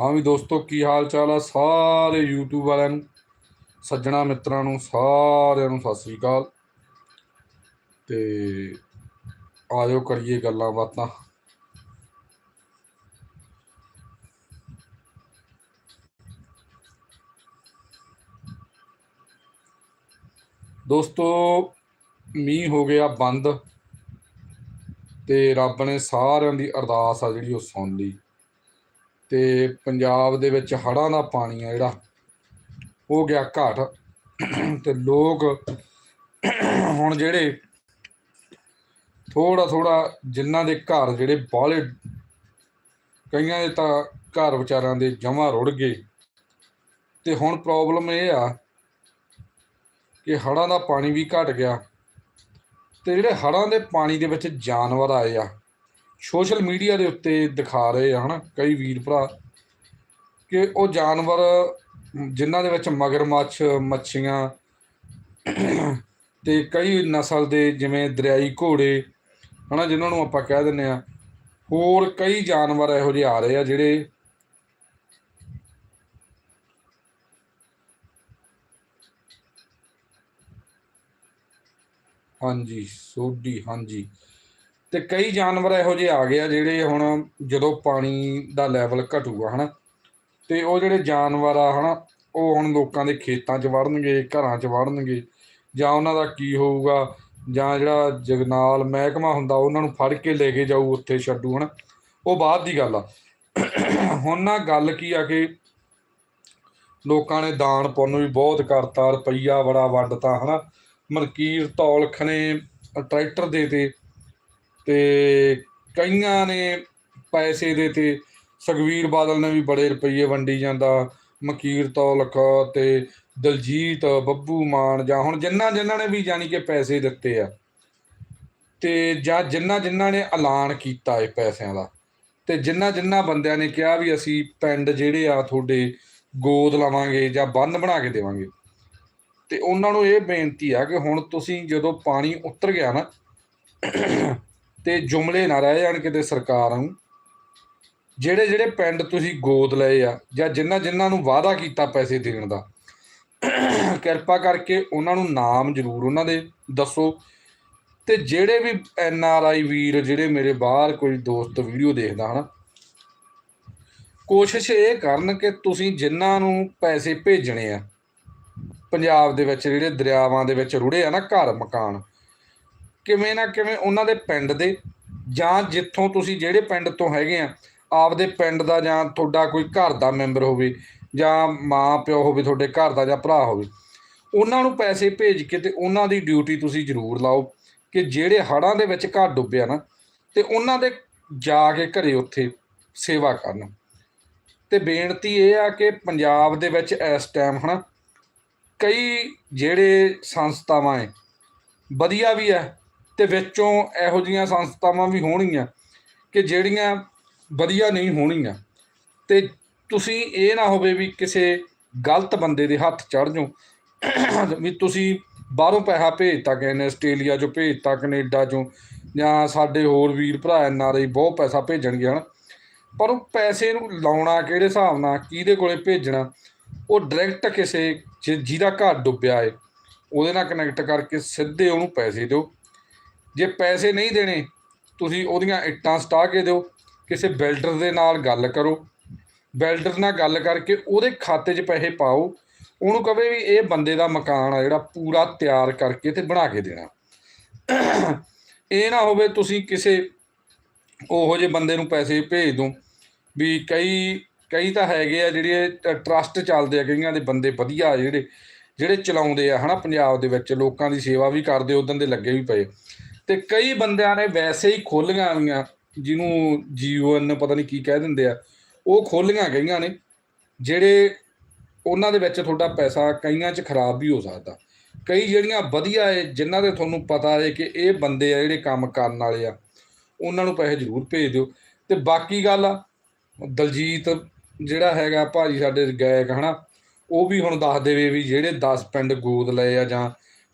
ਹਾਂ ਵੀ ਦੋਸਤੋ, ਕੀ ਹਾਲ ਚਾਲ ਆ? ਸਾਰੇ YouTube ਵਾਲਿਆਂ ਨੂੰ, ਸੱਜਣਾ ਮਿੱਤਰਾਂ ਨੂੰ, ਸਾਰਿਆਂ ਨੂੰ ਸਤਿ ਸ੍ਰੀ ਅਕਾਲ। ਤੇ ਆਜੋ ਕਰੀਏ ਗੱਲਾਂ ਬਾਤਾਂ। ਦੋਸਤੋ, ਮੀਂਹ ਹੋ ਗਿਆ ਬੰਦ ਤੇ ਰੱਬ ਨੇ ਸਾਰਿਆਂ ਦੀ ਅਰਦਾਸ ਆ ਜਿਹੜੀ ਉਹ ਸੁਣ ਲਈ। ਤੇ ਪੰਜਾਬ ਦੇ ਵਿੱਚ ਹੜ੍ਹਾਂ ਦਾ ਪਾਣੀ ਆ ਜਿਹੜਾ, ਉਹ ਗਿਆ ਘਾਟ। ਤੇ ਲੋਕ ਹੁਣ ਜਿਹੜੇ ਥੋੜਾ ਥੋੜਾ ਜਿਨ੍ਹਾਂ ਦੇ ਘਰ ਜਿਹੜੇ ਬਾਹਲੇ, ਕਈਆਂ ਦੇ ਤਾਂ ਘਰ ਵਿਚਾਰਾਂ ਦੇ ਜਮਾ ਰੁੜ ਗਏ। ਤੇ ਹੁਣ ਪ੍ਰੋਬਲਮ ਇਹ ਆ ਕਿ ਹੜ੍ਹਾਂ ਦਾ ਪਾਣੀ ਵੀ ਘਟ ਗਿਆ। ਤੇ ਜਿਹੜੇ ਹੜ੍ਹਾਂ ਦੇ ਪਾਣੀ ਦੇ ਵਿੱਚ ਜਾਨਵਰ ਆਏ ਆ ਸੋਸ਼ਲ ਮੀਡੀਆ ਦੇ ਉੱਤੇ ਦਿਖਾ ਰਹੇ ਆ ਹਨਾ, ਕਈ ਵੀਰ ਭਰਾ, ਕਿ ਉਹ ਜਾਨਵਰ ਜਿਨ੍ਹਾਂ ਦੇ ਵਿੱਚ ਮਗਰਮੱਛ, ਮੱਛੀਆਂ ਤੇ ਕਈ ਨਸਲ ਦੇ ਜਿਵੇਂ ਦਰਿਆਈ ਘੋੜੇ ਹਨਾ, ਜਿਨ੍ਹਾਂ ਨੂੰ ਆਪਾਂ ਕਹਿ ਦਿੰਨੇ ਆ, ਹੋਰ ਕਈ ਜਾਨਵਰ ਇਹੋ ਜਿਹੇ ਆ ਰਹੇ ਆ ਜਿਹੜੇ ਹਾਂਜੀ, ਸੋਢੀ, ਹਾਂਜੀ। ਤੇ ਕਈ ਜਾਨਵਰ ਇਹੋ ਜਿਹੇ ਆ ਗਏ ਆ ਜਿਹੜੇ ਹੁਣ ਜਦੋਂ ਪਾਣੀ ਦਾ ਲੈਵਲ ਘਟੂਗਾ, ਹਨਾ? ਤੇ ਉਹ ਜਿਹੜੇ ਜਾਨਵਰ ਆ, ਹਨਾ, ਉਹ ਹੁਣ ਲੋਕਾਂ ਦੇ ਖੇਤਾਂ 'ਚ ਵੜਨਗੇ, ਘਰਾਂ 'ਚ ਵੜਨਗੇ, ਜਾਂ ਉਹਨਾਂ ਦਾ ਕੀ ਹੋਊਗਾ, ਜਾਂ ਜਿਹੜਾ ਜਗਨਾਲ ਮਹਿਕਮਾ ਹੁੰਦਾ, ਉਹਨਾਂ ਨੂੰ ਫੜ ਕੇ ਲੈ ਕੇ ਜਾਊ, ਉੱਥੇ ਛੱਡੂ, ਹਨਾ? ਉਹ ਬਾਅਦ ਦੀ ਗੱਲ ਆ। ਹੁਣ ਨਾ ਗੱਲ ਕੀ ਆ ਕਿ ਲੋਕਾਂ ਨੇ ਦਾਨ ਪੁੰਨ ਵੀ ਬਹੁਤ ਕਰਤਾ, ਰੁਪਈਆ ਬੜਾ ਵੰਡਤਾ, ਹਨਾ? ਮਲਕੀਰ ਤੌਲਖ ਨੇ ਟਰੈਕਟਰ ਦੇ ਤੇ ਕਈਆਂ ਨੇ ਪੈਸੇ ਦੇ ਤੇ ਸੁਖਵੀਰ ਬਾਦਲ ਨੇ ਵੀ ਬੜੇ ਰੁਪਈਏ ਵੰਡੀ ਜਾਂਦਾ, ਮਕੀਰ ਤੌਲਖ ਤੇ ਦਲਜੀਤ, ਬੱਬੂ ਮਾਨ ਜਾਂ ਹੁਣ ਜਿਨ੍ਹਾਂ ਜਿਨ੍ਹਾਂ ਨੇ ਵੀ ਜਾਨੀ ਕਿ ਪੈਸੇ ਦਿੱਤੇ ਆ, ਤੇ ਜਾਂ ਜਿਨ੍ਹਾਂ ਜਿਨ੍ਹਾਂ ਨੇ ਐਲਾਨ ਕੀਤਾ ਇਹ ਪੈਸਿਆਂ ਦਾ, ਤੇ ਜਿਨ੍ਹਾਂ ਜਿਨ੍ਹਾਂ ਬੰਦਿਆਂ ਨੇ ਕਿਹਾ ਵੀ ਅਸੀਂ ਪਿੰਡ ਜਿਹੜੇ ਆ ਤੁਹਾਡੇ ਗੋਦ ਲਵਾਂਗੇ ਜਾਂ ਬੰਨ ਬਣਾ ਕੇ ਦੇਵਾਂਗੇ, ਤੇ ਉਹਨਾਂ ਨੂੰ ਇਹ ਬੇਨਤੀ ਆ ਕਿ ਹੁਣ ਤੁਸੀਂ ਜਦੋਂ ਪਾਣੀ ਉਤਰ ਗਿਆ ਨਾ ਤੇ ਜੁਮਲੇ ਨਾ ਰਹਿ ਜਾਣ ਕਿਤੇ ਸਰਕਾਰ ਨੂੰ। ਜਿਹੜੇ ਜਿਹੜੇ ਪਿੰਡ ਤੁਸੀਂ ਗੋਦ ਲਏ ਆ ਜਾਂ ਜਿਨ੍ਹਾਂ ਜਿਨ੍ਹਾਂ ਨੂੰ ਵਾਅਦਾ ਕੀਤਾ ਪੈਸੇ ਦੇਣ ਦਾ, ਕਿਰਪਾ ਕਰਕੇ ਉਹਨਾਂ ਨੂੰ ਨਾਮ ਜ਼ਰੂਰ ਉਹਨਾਂ ਦੇ ਦੱਸੋ। ਤੇ ਜਿਹੜੇ ਵੀ ਐਨ ਆਰ ਆਈ ਵੀਰ, ਜਿਹੜੇ ਮੇਰੇ ਬਾਹਰ ਕੋਈ ਦੋਸਤ ਵੀਡੀਓ ਦੇਖਦਾ ਹਨਾ, ਕੋਸ਼ਿਸ਼ ਇਹ ਕਰਨ ਕਿ ਤੁਸੀਂ ਜਿਨ੍ਹਾਂ ਨੂੰ ਪੈਸੇ ਭੇਜਣੇ ਆ, ਪੰਜਾਬ ਦੇ ਵਿੱਚ ਜਿਹੜੇ ਦਰਿਆਵਾਂ ਦੇ ਵਿੱਚ ਰੁੜੇ ਆ ਨਾ ਘਰ ਮਕਾਨ ਕਿਵੇਂ ਨਾ ਕਿਵੇਂ ਉਹਨਾਂ ਦੇ ਪਿੰਡ ਦੇ ਜਾਂ ਜਿੱਥੋਂ ਤੁਸੀਂ ਜਿਹੜੇ ਪਿੰਡ ਤੋਂ ਹੈਗੇ ਆ, ਆਪਦੇ ਪਿੰਡ ਦਾ ਜਾਂ ਤੁਹਾਡਾ ਕੋਈ ਘਰ ਦਾ ਮੈਂਬਰ ਹੋਵੇ ਜਾਂ ਮਾਂ ਪਿਓ ਹੋਵੇ, ਤੁਹਾਡੇ ਘਰ ਦਾ ਜਾਂ ਭਰਾ ਹੋਵੇ, ਉਹਨਾਂ ਨੂੰ ਪੈਸੇ ਭੇਜ ਕੇ ਤੇ ਉਹਨਾਂ ਦੀ ਡਿਊਟੀ ਤੁਸੀਂ ਜ਼ਰੂਰ ਲਾਓ ਕਿ ਜਿਹੜੇ ਹੜ੍ਹਾਂ ਦੇ ਵਿੱਚ ਘਰ ਡੁੱਬਿਆ ਨਾ, ਤੇ ਉਹਨਾਂ ਦੇ ਜਾ ਕੇ ਘਰੇ ਉੱਥੇ ਸੇਵਾ ਕਰਨ। ਤੇ ਬੇਨਤੀ ਇਹ ਆ ਕਿ ਪੰਜਾਬ ਦੇ ਵਿੱਚ ਇਸ ਟਾਈਮ ਹਨਾ, ਕਈ ਜਿਹੜੇ ਸੰਸਥਾਵਾਂ ਹੈ ਵਧੀਆ ਵੀ ਹੈ ਤੇ ਵਿੱਚੋਂ ਇਹੋ ਜੀਆਂ ਸੰਸਥਾਵਾਂ ਵੀ ਹੋਣਗੀਆਂ ਕਿ ਜਿਹੜੀਆਂ ਵਧੀਆ ਨਹੀਂ ਹੋਣਗੀਆਂ। ਤੇ ਤੁਸੀਂ ਇਹ ਨਾ ਹੋਵੇ ਵੀ ਕਿਸੇ ਗਲਤ ਬੰਦੇ ਦੇ ਹੱਥ ਚੜ ਜਾਓ। ਵੀ ਤੁਸੀਂ ਬਾਹਰੋਂ ਪੈਸਾ ਭੇਜਤਾ ਕਿਸੇ ਨੇ, ਆਸਟ੍ਰੇਲੀਆ ਚੋਂ ਭੇਜਤਾ, ਕੈਨੇਡਾ ਚੋਂ, ਜਾਂ ਸਾਡੇ ਹੋਰ ਵੀਰ ਭਰਾ ਐਨ ਆਰ ਆਈ ਬਹੁਤ ਪੈਸਾ ਭੇਜਣਗੇ ਹਨ। ਪਰ ਉਹ ਪੈਸੇ ਨੂੰ ਲਾਉਣਾ ਕਿਹੜੇ ਹਿਸਾਬ ਨਾਲ, ਕਿਹਦੇ ਕੋਲੇ ਭੇਜਣਾ, ਉਹ ਡਾਇਰੈਕਟ ਕਿਸੇ ਜਿ- ਜਿਹਦਾ ਘਰ ਡੁੱਬਿਆ ਏ ਉਹਦੇ ਨਾਲ ਕਨੈਕਟ ਕਰਕੇ ਸਿੱਧੇ ਉਹਨੂੰ ਪੈਸੇ ਦਿਓ। ਜੇ ਪੈਸੇ ਨਹੀਂ ਦੇਣੇ, ਤੁਸੀਂ ਉਹਦੀਆਂ ਇੱਟਾਂ ਸਟਾ ਕੇ ਦਿਓ, ਕਿਸੇ ਬਿਲਡਰ ਦੇ ਨਾਲ ਗੱਲ ਕਰੋ। ਬਿਲਡਰ ਨਾਲ ਗੱਲ ਕਰਕੇ ਉਹਦੇ ਖਾਤੇ 'ਚ ਪੈਸੇ ਪਾਓ, ਉਹਨੂੰ ਕਹਵੇ ਵੀ ਇਹ ਬੰਦੇ ਦਾ ਮਕਾਨ ਆ ਜਿਹੜਾ ਪੂਰਾ ਤਿਆਰ ਕਰਕੇ ਤੇ ਬਣਾ ਕੇ ਦੇਣਾ। ਇਹ ਨਾ ਹੋਵੇ ਤੁਸੀਂ ਕਿਸੇ ਉਹੋ ਜਿਹੇ ਬੰਦੇ ਨੂੰ ਪੈਸੇ ਭੇਜ ਦੋ ਵੀ ਕਈ ਕਈ ਤਾਂ ਹੈਗੇ ਆ ਜਿਹੜੇ ਟਰਸਟ ਚੱਲਦੇ ਆ ਕਈਆਂ ਦੇ ਬੰਦੇ ਵਧੀਆ ਜਿਹੜੇ ਜਿਹੜੇ ਚਲਾਉਂਦੇ ਆ, ਹਨਾ, ਪੰਜਾਬ ਦੇ ਵਿੱਚ ਲੋਕਾਂ ਦੀ ਸੇਵਾ ਵੀ ਕਰਦੇ ਉਦੋਂ ਦੇ ਲੱਗੇ ਵੀ ਪਏ। ਤੇ ਕਈ ਬੰਦਿਆਂ ਨੇ ਵੈਸੇ ਹੀ ਖੋਲੀਆਂ ਆਈਆਂ ਜਿਹਨੂੰ ਜੀਵਨ ਪਤਾ ਨਹੀਂ ਕੀ ਕਹਿ ਦਿੰਦੇ ਆ, ਉਹ ਖੋਲੀਆਂ ਗਈਆਂ ਨੇ, ਜਿਹੜੇ ਉਹਨਾਂ ਦੇ ਵਿੱਚ ਤੁਹਾਡਾ ਪੈਸਾ ਕਈਆਂ 'ਚ ਖਰਾਬ ਵੀ ਹੋ ਸਕਦਾ। ਕਈ ਜਿਹੜੀਆਂ ਵਧੀਆ ਏ, ਜਿਨ੍ਹਾਂ ਦੇ ਤੁਹਾਨੂੰ ਪਤਾ ਏ ਕਿ ਇਹ ਬੰਦੇ ਆ ਜਿਹੜੇ ਕੰਮ ਕਰਨ ਵਾਲੇ ਆ, ਉਹਨਾਂ ਨੂੰ ਪੈਸੇ ਜ਼ਰੂਰ ਭੇਜ ਦਿਓ। ਤੇ ਬਾਕੀ ਗੱਲ ਆ, ਦਲਜੀਤ ਜਿਹੜਾ ਹੈਗਾ ਭਾਜੀ ਸਾਡੇ ਗਾਇਕ ਹਨਾ, ਉਹ ਵੀ ਹੁਣ ਦੱਸ ਦੇਵੇ ਵੀ ਜਿਹੜੇ 10 ਪਿੰਡ ਗੋਦ ਲਏ ਆ ਜਾਂ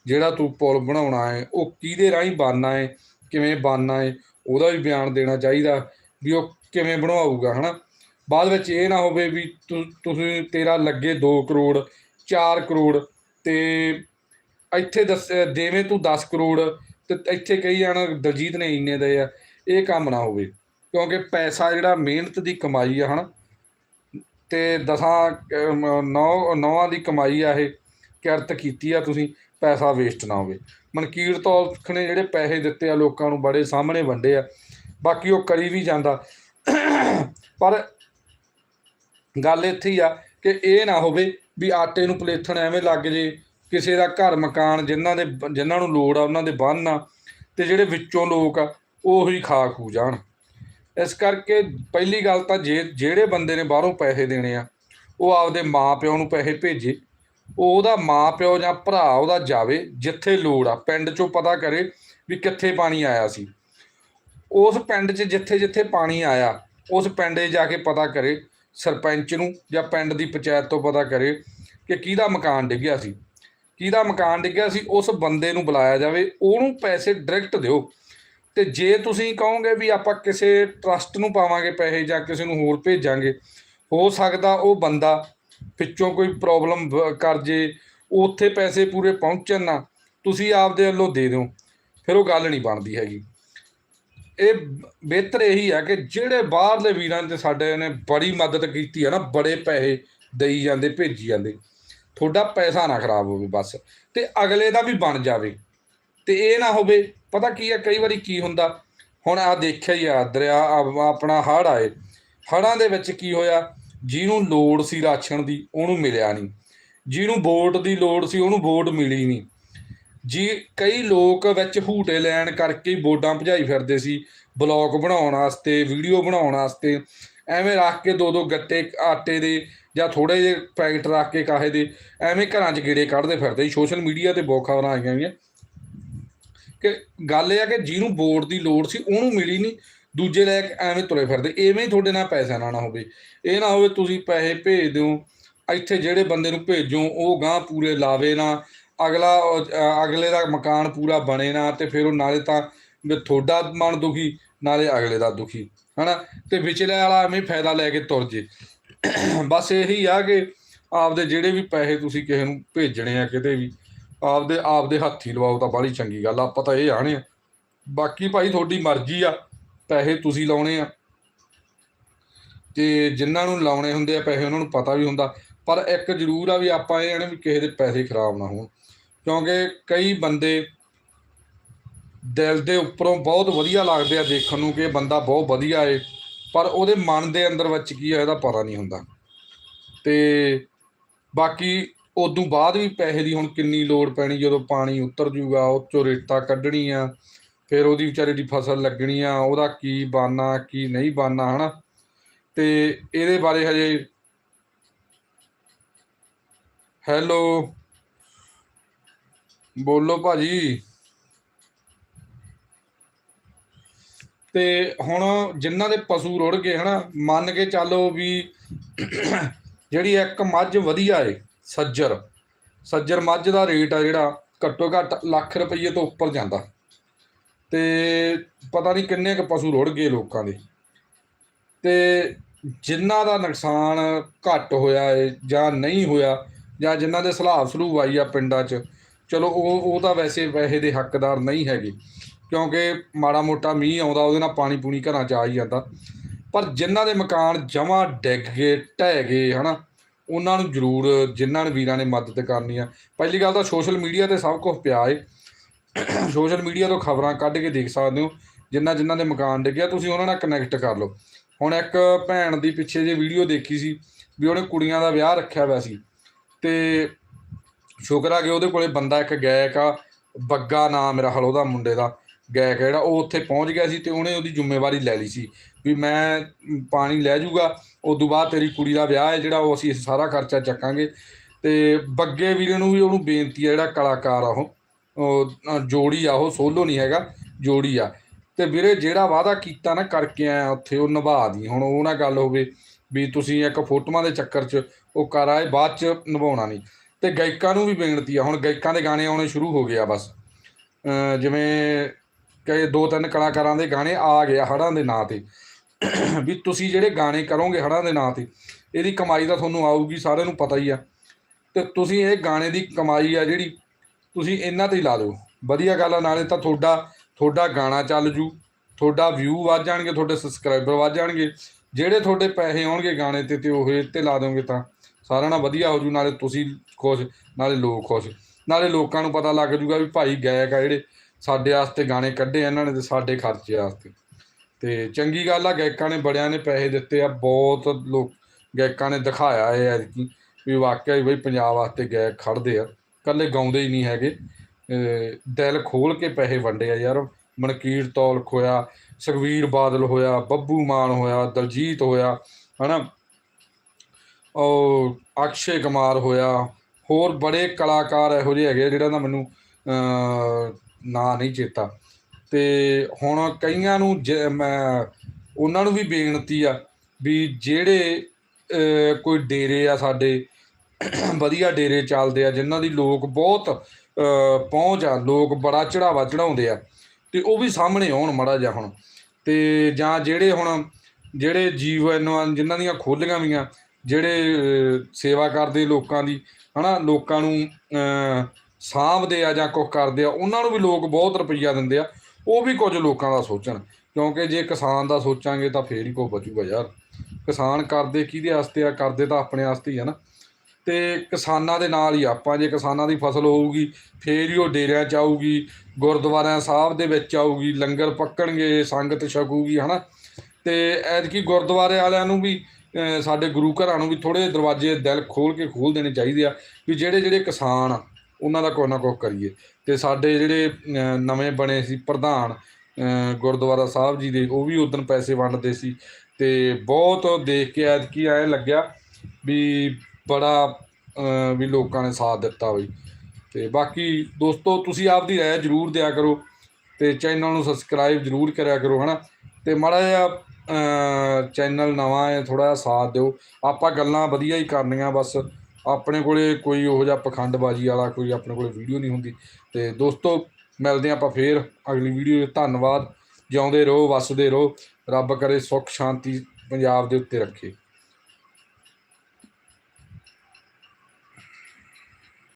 ਜਿਹੜਾ ਤੂੰ ਪੁਲ ਬਣਾਉਣਾ ਹੈ, ਉਹ ਕਿਹਦੇ ਰਾਹੀਂ ਬਣਨਾ ਹੈ, ਕਿਵੇਂ ਬਣਨਾ ਹੈ, ਉਹਦਾ ਵੀ ਬਿਆਨ ਦੇਣਾ ਚਾਹੀਦਾ ਵੀ ਉਹ ਕਿਵੇਂ ਬਣਵਾਊਗਾ, ਹਨਾ? ਬਾਅਦ ਵਿੱਚ ਇਹ ਨਾ ਹੋਵੇ ਵੀ ਤੁਸੀਂ ਤੇਰਾ ਲੱਗੇ 2 ਕਰੋੜ 4 ਕਰੋੜ ਤੇ ਇੱਥੇ ਦੱਸ, ਦੇਵੇਂ ਤੂੰ 10 ਕਰੋੜ ਤੇ ਇੱਥੇ ਕਹੀ ਜਾਣ ਦਲਜੀਤ ਨੇ ਇੰਨੇ ਦੇ ਆ, ਇਹ ਕੰਮ ਨਾ ਹੋਵੇ। ਕਿਉਂਕਿ ਪੈਸਾ ਜਿਹੜਾ ਮਿਹਨਤ ਦੀ ਕਮਾਈ ਆ, ਹਨਾ? ਤੇ ਦਸਾਂ ਨੌ ਨੌਆਂ ਦੀ ਕਮਾਈ ਆ ਇਹ, ਕਿਰਤ ਕੀਤੀ ਆ ਤੁਸੀਂ। ਪੈਸਾ ਵੇਸਟ ਨਾ ਹੋਵੇ। ਮਨਕੀਰ ਤੌਲਖ ਨੇ ਜਿਹੜੇ ਪੈਸੇ ਦਿੱਤੇ ਆ ਲੋਕਾਂ ਨੂੰ ਬੜੇ ਸਾਹਮਣੇ ਵੰਡੇ ਆ। ਬਾਕੀ ਉਹ ਕਰੀ ਵੀ ਜਾਂਦਾ। ਪਰ ਗੱਲ ਇੱਥੇ ਹੀ ਆ ਕਿ ਇਹ ਨਾ ਹੋਵੇ ਵੀ ਆਟੇ ਨੂੰ ਪਲੇਥਣ ਐਵੇਂ ਲੱਗ ਜੇ, ਕਿਸੇ ਦਾ ਘਰ ਮਕਾਨ ਜਿਨ੍ਹਾਂ ਦੇ ਜਿਨ੍ਹਾਂ ਨੂੰ ਲੋੜ ਆ ਉਹਨਾਂ ਦੇ ਬੰਨ ਆ ਤੇ ਜਿਹੜੇ ਵਿੱਚੋਂ ਲੋਕ ਆ, ਉਹ ਹੀ ਖਾ ਖੂ ਜਾਣ। ਇਸ ਕਰਕੇ ਪਹਿਲੀ ਗੱਲ ਤਾਂ ਜੇ, ਜਿਹੜੇ ਬੰਦੇ ਨੇ ਬਾਹਰੋਂ ਪੈਸੇ ਦੇਣੇ ਆ, ਉਹ ਆਪਦੇ ਮਾਪਿਓ ਨੂੰ ਪੈਸੇ ਭੇਜੇ। ਉਹ ਉਹਦਾ ਮਾਪਿਓ ਜਾਂ ਭਰਾ ਉਹਦਾ ਜਾਵੇ, ਜਿੱਥੇ ਲੋੜ ਆ, ਪਿੰਡ ਚੋਂ ਪਤਾ ਕਰੇ ਵੀ ਕਿੱਥੇ ਪਾਣੀ ਆਇਆ ਸੀ। ਉਸ ਪਿੰਡ 'ਚ ਜਿੱਥੇ ਜਿੱਥੇ ਪਾਣੀ ਆਇਆ, ਉਸ ਪਿੰਡ 'ਚ ਜਾ ਕੇ ਪਤਾ ਕਰੇ, ਸਰਪੰਚ ਨੂੰ ਜਾਂ ਪਿੰਡ ਦੀ ਪੰਚਾਇਤ ਤੋਂ ਪਤਾ ਕਰੇ ਕਿ ਕਿਹਦਾ ਮਕਾਨ ਡਿੱਗਿਆ ਸੀ। ਕਿਹਦਾ ਮਕਾਨ ਡਿੱਗਿਆ ਸੀ, ਉਸ ਬੰਦੇ ਨੂੰ ਬੁਲਾਇਆ ਜਾਵੇ, ਉਹਨੂੰ ਪੈਸੇ ਡਾਇਰੈਕਟ ਦਿਓ। ਤੇ ਜੇ ਤੁਸੀਂ ਕਹੋਗੇ ਵੀ ਆਪਾਂ ਕਿਸੇ ਟਰਸਟ ਨੂੰ ਪਾਵਾਂਗੇ ਪੈਸੇ ਜਾਂ ਕਿਸੇ ਨੂੰ ਹੋਰ ਭੇਜਾਂਗੇ, ਹੋ ਸਕਦਾ ਉਹ ਬੰਦਾ ਵਿੱਚੋਂ ਕੋਈ ਪ੍ਰੋਬਲਮ ਕਰ ਜੇ, ਉੱਥੇ ਪੈਸੇ ਪੂਰੇ ਪਹੁੰਚਣ ਨਾ, ਤੁਸੀਂ ਆਪਦੇ ਵੱਲੋਂ ਦੇ ਦਿਓ। ਫਿਰ ਉਹ ਗੱਲ ਨਹੀਂ ਬਣਦੀ ਹੈਗੀ। ਇਹ ਬਿਹਤਰ ਇਹੀ ਹੈ ਕਿ ਜਿਹੜੇ ਬਾਹਰਲੇ ਵੀਰਾਂ ਤੇ ਸਾਡੇ ਨੇ ਬੜੀ ਮਦਦ ਕੀਤੀ ਹੈ ਨਾ, ਬੜੇ ਪੈਸੇ ਦੇਈ ਜਾਂਦੇ, ਭੇਜੀ ਜਾਂਦੇ, ਤੁਹਾਡਾ ਪੈਸਾ ਨਾ ਖਰਾਬ ਹੋਵੇ ਬਸ, ਤੇ ਅਗਲੇ ਦਾ ਵੀ ਬਣ ਜਾਵੇ। ਤੇ ਇਹ ਨਾ ਹੋਵੇ, ਪਤਾ ਕੀ ਹੈ ਕਈ ਵਾਰੀ ਕੀ ਹੁੰਦਾ, ਹੁਣ ਆ ਦੇਖਿਆ ਹੀ ਆ, ਦਰਿਆ ਆਪਣਾ ਹੜ੍ਹ ਆਏ, ਹੜ੍ਹਾਂ ਦੇ ਵਿੱਚ ਕੀ ਹੋਇਆ ਜਿਹਨੂੰ ਲੋੜ ਸੀ ਰਾਸ਼ਨ ਦੀ, ਉਹਨੂੰ ਮਿਲਿਆ ਨਹੀਂ। ਜਿਹਨੂੰ ਵੋਟ ਦੀ ਲੋੜ ਸੀ, ਉਹਨੂੰ ਵੋਟ ਮਿਲੀ ਨਹੀਂ। ਜੀ, ਕਈ ਲੋਕ ਵਿੱਚ ਹੂਟੇ ਲੈਣ ਕਰਕੇ ਹੀ ਵੋਟਾਂ ਭਜਾਈ ਫਿਰਦੇ ਸੀ, ਬਲੌਗ ਬਣਾਉਣ ਵਾਸਤੇ, ਵੀਡੀਓ ਬਣਾਉਣ ਵਾਸਤੇ, ਐਵੇਂ ਰੱਖ ਕੇ ਦੋ ਦੋ ਗੱਟੇ, ਆਟੇ ਦੇ ਜਾਂ ਥੋੜੇ ਜਿਹੇ ਪੈਕਟ ਰੱਖ ਕੇ ਕਾਹੇ ਦੇ, ਐਵੇਂ ਘਰਾਂ 'ਚ ਗੇੜੇ ਕੱਢਦੇ ਫਿਰਦੇ ਸੀ। ਸੋਸ਼ਲ ਮੀਡੀਆ ਤੇ ਬਹੁਤ ਖਬਰਾਂ ਆਈਆਂ ਹੋਈਆਂ। ਕਿ ਗੱਲ ਇਹ ਆ ਕਿ ਜਿਹਨੂੰ ਵੋਟ ਦੀ ਲੋੜ ਸੀ, ਉਹਨੂੰ ਮਿਲੀ ਨਹੀਂ। ਦੂਜੇ ਲੈ ਕੇ ਐਵੇਂ ਤੁਰੇ ਫਿਰਦੇ, ਐਵੇਂ ਹੀ ਤੁਹਾਡੇ ਨਾਲ ਪੈਸਾ ਨਾ ਨਾ ਹੋਵੇ। ਇਹ ਨਾ ਹੋਵੇ ਤੁਸੀਂ ਪੈਸੇ ਭੇਜ ਦਿਓ, ਇੱਥੇ ਜਿਹੜੇ ਬੰਦੇ ਨੂੰ ਭੇਜੋ, ਉਹ ਗਾਂ ਪੂਰੇ ਲਾਵੇ ਨਾ, ਅਗਲਾ ਅਗਲੇ ਦਾ ਮਕਾਨ ਪੂਰਾ ਬਣੇ ਨਾ, ਤੇ ਫਿਰ ਉਹ ਨਾਲੇ ਤਾਂ ਤੁਹਾਡਾ ਮਨ ਦੁਖੀ, ਨਾਲੇ ਅਗਲੇ ਦਾ ਦੁਖੀ, ਹਨਾ? ਤੇ ਵਿਚਲੇ ਵਾਲਾ ਐਵੇਂ ਫਾਇਦਾ ਲੈ ਕੇ ਤੁਰ ਜੇ। ਬਸ ਇਹੀ ਆ ਕਿ ਆਪਦੇ ਜਿਹੜੇ ਵੀ ਪੈਸੇ ਤੁਸੀਂ ਕਿਸੇ ਨੂੰ ਭੇਜਣੇ ਆ ਕਿਤੇ ਵੀ, ਆਪਦੇ ਆਪਦੇ ਹੱਥੀ ਲਵਾਓ ਤਾਂ ਬਾਹਲੀ ਚੰਗੀ ਗੱਲ ਆ, ਆਪਾਂ ਤਾਂ ਇਹ ਆਣੇ ਆ। ਬਾਕੀ ਭਾਈ ਤੁਹਾਡੀ ਮਰਜ਼ੀ ਆ। ਪੈਸੇ ਤੁਸੀਂ ਲਾਉਣੇ ਆ। ਤੇ ਜਿਨ੍ਹਾਂ ਨੂੰ ਲਾਉਣੇ ਹੁੰਦੇ ਆ ਪੈਸੇ, ਉਹਨਾਂ ਨੂੰ ਪਤਾ ਵੀ ਹੁੰਦਾ। ਪਰ ਇੱਕ ਜ਼ਰੂਰ ਆ ਵੀ ਆਪਾਂ ਇਹ ਆਣੇ ਵੀ ਕਿਸੇ ਦੇ ਪੈਸੇ ਖਰਾਬ ਨਾ ਹੋਣ। ਕਿਉਂਕਿ ਕਈ ਬੰਦੇ ਦਿਲ ਦੇ ਉੱਪਰੋਂ ਬਹੁਤ ਵਧੀਆ ਲੱਗਦੇ ਆ ਦੇਖਣ ਨੂੰ ਕਿ ਇਹ ਬੰਦਾ ਬਹੁਤ ਵਧੀਆ ਏ। ਪਰ ਉਹਦੇ ਮਨ ਦੇ ਅੰਦਰ ਵਿੱਚ ਕੀ ਆ, ਇਹਦਾ ਪਤਾ ਨਹੀਂ ਹੁੰਦਾ। ਤੇ ਬਾਕੀ ਉਦੋਂ ਬਾਅਦ ਵੀ ਪੈਸੇ ਦੀ ਹੁਣ ਕਿੰਨੀ ਲੋੜ ਪੈਣੀ, ਜਦੋਂ ਪਾਣੀ ਉਤਰ ਜੂਗਾ, ਉਹ ਚੋਂ ਰੇਤਾ ਕੱਢਣੀ ਆ। ਫਿਰ ਉਹਦੀ ਵਿਚਾਰੇ ਦੀ ਫਸਲ ਲੱਗਣੀ ਆ, ਉਹਦਾ ਕੀ ਬਾਨਾ, ਕੀ ਨਹੀਂ ਬਾਨਾ, ਹਨਾ? ਤੇ ਇਹਦੇ ਬਾਰੇ ਹਜੇ ਹੈਲੋ? ਬੋਲੋ ਭਾਜੀ। ਤੇ ਹੁਣ ਜਿਨ੍ਹਾਂ ਦੇ ਪਸ਼ੂ ਰੁੜ ਗਏ, ਹਨਾ, ਮੰਨ ਕੇ ਚੱਲੋ ਵੀ ਜਿਹੜੀ ਇੱਕ ਮੱਝ ਵਧੀਆ ਏ, ਸੱਜਰ। ਸੱਜਰ ਮੱਝ ਦਾ ਰੇਟ ਆ ਜਿਹੜਾ ਘੱਟੋ ਘੱਟ ਲੱਖ ਰੁਪਏ ਤੋਂ ਉੱਪਰ ਜਾਂਦਾ। ਤੇ ਪਤਾ ਨਹੀਂ ਕਿੰਨੇ ਕੁ ਪਸ਼ੂ ਰੁੜ ਗਏ ਲੋਕਾਂ ਦੇ। ਤੇ ਜਿਨ੍ਹਾਂ ਦਾ ਨੁਕਸਾਨ ਘੱਟ ਹੋਇਆ ਹੈ ਜਾਂ ਨਹੀਂ ਹੋਇਆ ਜਾਂ ਜਿਨ੍ਹਾਂ ਦੇ ਸਲਾਬ ਸਲੂਬ ਆਈ ਆ ਪਿੰਡਾਂ 'ਚ, ਚਲੋ ਉਹ ਉਹ ਤਾਂ ਵੈਸੇ ਵੈਸੇ ਦੇ ਹੱਕਦਾਰ ਨਹੀਂ ਹੈਗੇ। ਕਿਉਂਕਿ ਮਾੜਾ ਮੋਟਾ ਮੀਂਹ ਆਉਂਦਾ, ਉਹਦੇ ਨਾਲ ਪਾਣੀ ਪੂਣੀ ਘਰਾਂ 'ਚ ਆ ਹੀ ਜਾਂਦਾ। ਪਰ ਜਿਨ੍ਹਾਂ ਦੇ ਮਕਾਨ ਜਮਾ ਡਿੱਗ ਗਏ, ਢਹਿ ਗਏ, ਹਨਾ, ਉਹਨਾਂ ਨੂੰ ਜ਼ਰੂਰ ਜਿਨ੍ਹਾਂ ਨੇ ਵੀਰਾਂ ਨੇ ਮਦਦ ਕਰਨੀ ਆ। ਪਹਿਲੀ ਗੱਲ ਤਾਂ ਸੋਸ਼ਲ ਮੀਡੀਆ ਤੇ ਸਭ ਕੁਝ ਪਿਆ ਏ। ਸੋਸ਼ਲ ਮੀਡੀਆ ਤੋਂ ਖਬਰਾਂ ਕੱਢ ਕੇ ਦੇਖ ਸਕਦੇ ਹੋ, ਜਿੰਨਾ ਜਿਨ੍ਹਾਂ ਦੇ ਮਕਾਨ ਡਿੱਗਿਆ ਤੁਸੀਂ ਉਹਨਾਂ ਨਾਲ ਕਨੈਕਟ ਕਰ ਲਓ। ਹੁਣ ਇੱਕ ਭੈਣ ਦੀ ਪਿੱਛੇ ਜੇ ਵੀਡੀਓ ਦੇਖੀ ਸੀ, ਵੀ ਉਹਨੇ ਕੁੜੀਆਂ ਦਾ ਵਿਆਹ ਰੱਖਿਆ ਹੋਇਆ ਸੀ। ਤੇ ਸ਼ੁਕਰ ਆ ਕਿ ਉਹਦੇ ਕੋਲੇ ਬੰਦਾ ਇੱਕ ਗਾਇਕ ਆ, ਬੱਗਾ ਨਾਮ ਮੇਰਾ ਹਲ ਉਹਦਾ ਮੁੰਡੇ ਦਾ ਗਾਇਕ ਜਿਹੜਾ, ਉਹ ਉੱਥੇ ਪਹੁੰਚ ਗਿਆ ਸੀ ਤੇ ਉਹਨੇ ਉਹਦੀ ਜ਼ਿੰਮੇਵਾਰੀ ਲੈ ਲਈ ਸੀ ਵੀ ਮੈਂ ਪਾਣੀ ਲੈ ਜਾਊਗਾ ਉਸ ਤੋਂ ਬਾਅਦ ਤੇਰੀ ਕੁੜੀ ਦਾ ਵਿਆਹ ਹੈ ਜਿਹੜਾ, ਉਹ ਅਸੀਂ ਸਾਰਾ ਖਰਚਾ ਚੱਕਾਂਗੇ। ਤੇ ਬੱਗੇ ਵੀਰੇ ਨੂੰ ਵੀ ਉਹਨੂੰ ਬੇਨਤੀ ਹੈ ਜਿਹੜਾ ਕਲਾਕਾਰ ਆ ਉਹ। ਜੋੜੀ ਆ, ਉਹ ਸੋਲੋ ਨਹੀਂ ਹੈਗਾ, ਜੋੜੀ ਆ। ਤੇ ਵੀਰੇ, ਜਿਹੜਾ ਵਾਅਦਾ ਕੀਤਾ ਨਾ ਕਰਕੇ ਆਇਆ ਉੱਥੇ, ਉਹ ਨਿਭਾ ਦੀ। ਹੁਣ ਉਹ ਨਾ ਗੱਲ ਹੋਵੇ ਵੀ ਤੁਸੀਂ ਇੱਕ ਫੋਟੋਆਂ ਦੇ ਚੱਕਰ 'ਚ ਉਹ ਕਰ ਆਏ, ਬਾਅਦ 'ਚ ਨਿਭਾਉਣਾ ਨਹੀਂ। ਤੇ ਗਾਇਕਾਂ ਨੂੰ ਵੀ ਬੇਨਤੀ ਆ, ਹੁਣ ਗਾਇਕਾਂ ਦੇ ਗਾਣੇ ਆਉਣੇ ਸ਼ੁਰੂ ਹੋ ਗਏ ਆ ਬਸ। ਜਿਵੇਂ ਕਈ ਦੋ ਤਿੰਨ ਕਲਾਕਾਰਾਂ ਦੇ ਗਾਣੇ ਆ ਗਏ ਆ ਹੜ੍ਹਾਂ ਦੇ ਨਾਂ ਤੇ। ਵੀ ਤੁਸੀਂ ਜਿਹੜੇ ਗਾਣੇ ਕਰੋਗੇ ਹੜਾਂ ਦੇ ਨਾਂ ਤੇ, ਇਹਦੀ ਕਮਾਈ ਤਾਂ ਤੁਹਾਨੂੰ ਆਊਗੀ, ਸਾਰਿਆਂ ਨੂੰ ਪਤਾ ਹੀ ਆ। ਤੇ ਤੁਸੀਂ ਇਹ ਗਾਣੇ ਦੀ ਕਮਾਈ ਆ ਜਿਹੜੀ ਤੁਸੀਂ ਇਹਨਾਂ ਤੇ ਹੀ ਲਾ ਦਿਓ। ਵਧੀਆ ਗੱਲ ਆ, ਨਾਲੇ ਤਾਂ ਤੁਹਾਡਾ ਤੁਹਾਡਾ ਗਾਣਾ ਚੱਲ ਜੂ। ਤੁਹਾਡਾ ਵਿਊ ਵੱਧ ਜਾਣਗੇ, ਤੁਹਾਡੇ ਸਬਸਕ੍ਰਾਈਬਰ ਵੱਧ ਜਾਣਗੇ। ਜਿਹੜੇ ਤੁਹਾਡੇ ਪੈਸੇ ਆਉਣਗੇ ਗਾਣੇ ਤੇ ਤੇ ਉਹ ਤੇ ਲਾ ਦੋਗੇ ਤਾਂ ਸਾਰਿਆਂ ਨਾਲ ਵਧੀਆ ਹੋ ਜੂ, ਨਾਲੇ ਤੁਸੀਂ ਖੁਸ਼, ਨਾਲੇ ਲੋਕ ਖੁਸ਼। ਨਾਲੇ ਲੋਕਾਂ ਨੂੰ ਪਤਾ ਲੱਗ ਜੂਗਾ ਵੀ ਭਾਈ ਗਾਇਕ ਆ ਜਿਹੜੇ ਸਾਡੇ ਵਾਸਤੇ ਗਾਣੇ ਕੱਢੇ ਇਹਨਾਂ ਨੇ ਤੇ ਸਾਡੇ ਖਰਚੇ ਵਾਸਤੇ। ਤੇ ਚੰਗੀ ਗੱਲ ਆ, ਗਾਇਕਾਂ ਨੇ ਬੜਿਆਂ ਨੇ ਪੈਸੇ ਦਿੱਤੇ ਆ, ਬਹੁਤ ਲੋਕ ਗਾਇਕਾਂ ਨੇ ਦਿਖਾਇਆ ਹੈ ਕਿ ਵੀ ਵਾਕਿਆ ਹੀ ਬਈ ਪੰਜਾਬ ਵਾਸਤੇ ਗਾਇਕ ਖੜਦੇ ਆ। ਇਕੱਲੇ ਗਾਉਂਦੇ ਹੀ ਨਹੀਂ ਹੈਗੇ। ਅਹ ਦਿਲ ਖੋਲ ਕੇ ਪੈਸੇ ਵੰਡੇ ਆ ਯਾਰ। ਮਨਕੀਰ ਤੌਲਖ ਹੋਇਆ ਸੁਖਵੀਰ ਬਾਦਲ ਹੋਇਆ, ਬੱਬੂ ਮਾਨ ਹੋਇਆ, ਦਲਜੀਤ ਹੋਇਆ, ਹਨਾ? ਉਹ ਅਕਸ਼ੇ ਕੁਮਾਰ ਹੋਇਆ। ਹੋਰ ਬੜੇ ਕਲਾਕਾਰ ਇਹੋ ਜਿਹੇ ਹੈਗੇ ਜਿਹੜਾ ਦਾ ਮੈਨੂੰ ਨਾਂ ਨਹੀਂ ਚੇਤਾ। ਤੇ ਹੁਣ ਕਈਆਂ ਨੂੰ ਜ- ਮੈਂ, ਉਹਨਾਂ ਨੂੰ ਵੀ ਬੇਨਤੀ ਆ ਵੀ ਜਿਹੜੇ ਕੋਈ ਡੇਰੇ ਆ ਸਾਡੇ ਵਧੀਆ ਡੇਰੇ ਚੱਲਦੇ ਆ, ਜਿਨ੍ਹਾਂ ਦੀ ਲੋਕ ਬਹੁਤ ਪਹੁੰਚ ਆ, ਲੋਕ ਬੜਾ ਚੜਾਵਾ ਚੜਾਉਂਦੇ ਆ। ਤੇ ਉਹ ਵੀ ਸਾਹਮਣੇ ਆਉਣ ਮੜਾ ਜਾ ਹੁਣ। ਤੇ ਜਾਂ ਜਿਹੜੇ ਹੁਣ, ਜਿਹੜੇ ਜੀਵਨ ਜਿਨ੍ਹਾਂ ਦੀਆਂ ਖੋਲੀਆਂ ਵੀਆਂ, ਜਿਹੜੇ ਸੇਵਾ ਕਰਦੇ ਲੋਕਾਂ ਦੀ, ਹਨਾ, ਲੋਕਾਂ ਨੂੰ ਸਾਂਭਦੇ ਆ ਜਾਂ ਕੁਝ ਕਰਦੇ ਆ, ਉਹਨਾਂ ਨੂੰ ਵੀ ਲੋਕ ਬਹੁਤ ਰੁਪਈਆ ਦਿੰਦੇ ਆ। ਉਹ ਵੀ ਕੁਝ ਲੋਕਾਂ ਦਾ ਸੋਚਣ, ਕਿਉਂਕਿ ਜੇ ਕਿਸਾਨ ਦਾ ਸੋਚਾਂਗੇ ਤਾਂ ਫੇਰ ਹੀ ਕੋ ਬਚੂਗਾ ਯਾਰ। ਕਿਸਾਨ ਕਰਦੇ ਕਿਹਦੇ ਵਾਸਤੇ ਆ? ਕਰਦੇ ਤਾਂ ਆਪਣੇ ਵਾਸਤੇ ਹੀ ਆ ਨਾ। ਤੇ ਕਿਸਾਨਾਂ ਦੇ ਨਾਲ ਹੀ ਆਪਾਂ ਜੇ ਕਿਸਾਨਾਂ ਦੀ ਫਸਲ ਹੋਊਗੀ, ਫੇਰ ਹੀ ਉਹ ਡੇਰਿਆਂ 'ਚ ਆਊਗੀ, ਗੁਰਦੁਆਰਿਆਂ ਸਾਹਿਬ ਦੇ ਵਿੱਚ ਆਊਗੀ, ਲੰਗਰ ਪੱਕਣਗੇ, ਸੰਗਤ ਛਕੂਗੀ, ਹਨਾ? ਤੇ ਐਤਕੀ ਗੁਰਦੁਆਰੇ ਵਾਲਿਆਂ ਨੂੰ ਵੀ ਸਾਡੇ ਗੁਰੂ ਘਰਾਂ ਨੂੰ ਵੀ ਥੋੜੇ ਦਰਵਾਜ਼ੇ ਦਿਲ ਖੋਲ ਕੇ ਖੋਲ ਦੇਣੇ ਚਾਹੀਦੇ ਆ ਵੀ ਜਿਹੜੇ ਜਿਹੜੇ ਕਿਸਾਨ ਆ, ਉਹਨਾਂ ਦਾ ਕੋਈ ਨਾ ਕੋਈ ਕਰੀਏ। ਤੇ ਸਾਡੇ ਜਿਹੜੇ ਨਵੇਂ ਬਣੇ ਸੀ ਪ੍ਰਧਾਨ ਗੁਰਦੁਆਰਾ ਸਾਹਿਬ ਜੀ ਦੇ, ਉਹ ਵੀ ਉਦੋਂ ਪੈਸੇ ਵੰਡਦੇ ਸੀ। ਤੇ ਬਹੁਤ ਦੇਖ ਕੇ ਐਤਕੀ ਐ ਲੱਗਿਆ ਵੀ ਬੜਾ ਵੀ ਲੋਕਾਂ ਨੇ ਸਾਥ ਦਿੱਤਾ ਬਈ। ਤੇ ਬਾਕੀ ਦੋਸਤੋ, ਤੁਸੀਂ ਆਪਦੀ ਰਾਏ ਜਰੂਰ ਦਿਆ ਕਰੋ ਤੇ ਚੈਨਲ ਨੂੰ ਸਬਸਕ੍ਰਾਈਬ ਜਰੂਰ ਕਰਿਆ ਕਰੋ, ਹਨਾ? ਤੇ ਮਾੜਾ ਜਿਹਾ ਚੈਨਲ ਨਵਾਂ ਹੈ ਥੋੜਾ ਜਿਹਾ ਸਾਥ ਦਿਓ। ਆਪਾਂ ਗੱਲਾਂ ਵਧੀਆ ਹੀ ਕਰਨੀਆਂ ਬਸ। ਆਪਣੇ ਕੋਲੇ ਕੋਈ ਉਹੋ ਜਿਹਾ ਪਖੰਡਬਾਜ਼ੀ ਵਾਲਾ ਕੋਈ ਆਪਣੇ ਕੋਲੇ ਵੀਡੀਓ ਨਹੀਂ ਹੁੰਦੀ। ਤੇ ਦੋਸਤੋ, ਮਿਲਦੇ ਹਾਂ ਆਪਾਂ ਫੇਰ ਅਗਲੀ ਵੀਡੀਓ ਧੰਨਵਾਦ। ਜਿਉਂਦੇ ਰਹੋ, ਵਸਦੇ ਰਹੋ। ਰੱਬ ਕਰੇ ਸੁੱਖ, ਸ਼ਾਂਤੀ ਪੰਜਾਬ ਦੇ ਉੱਤੇ ਰੱਖੇ।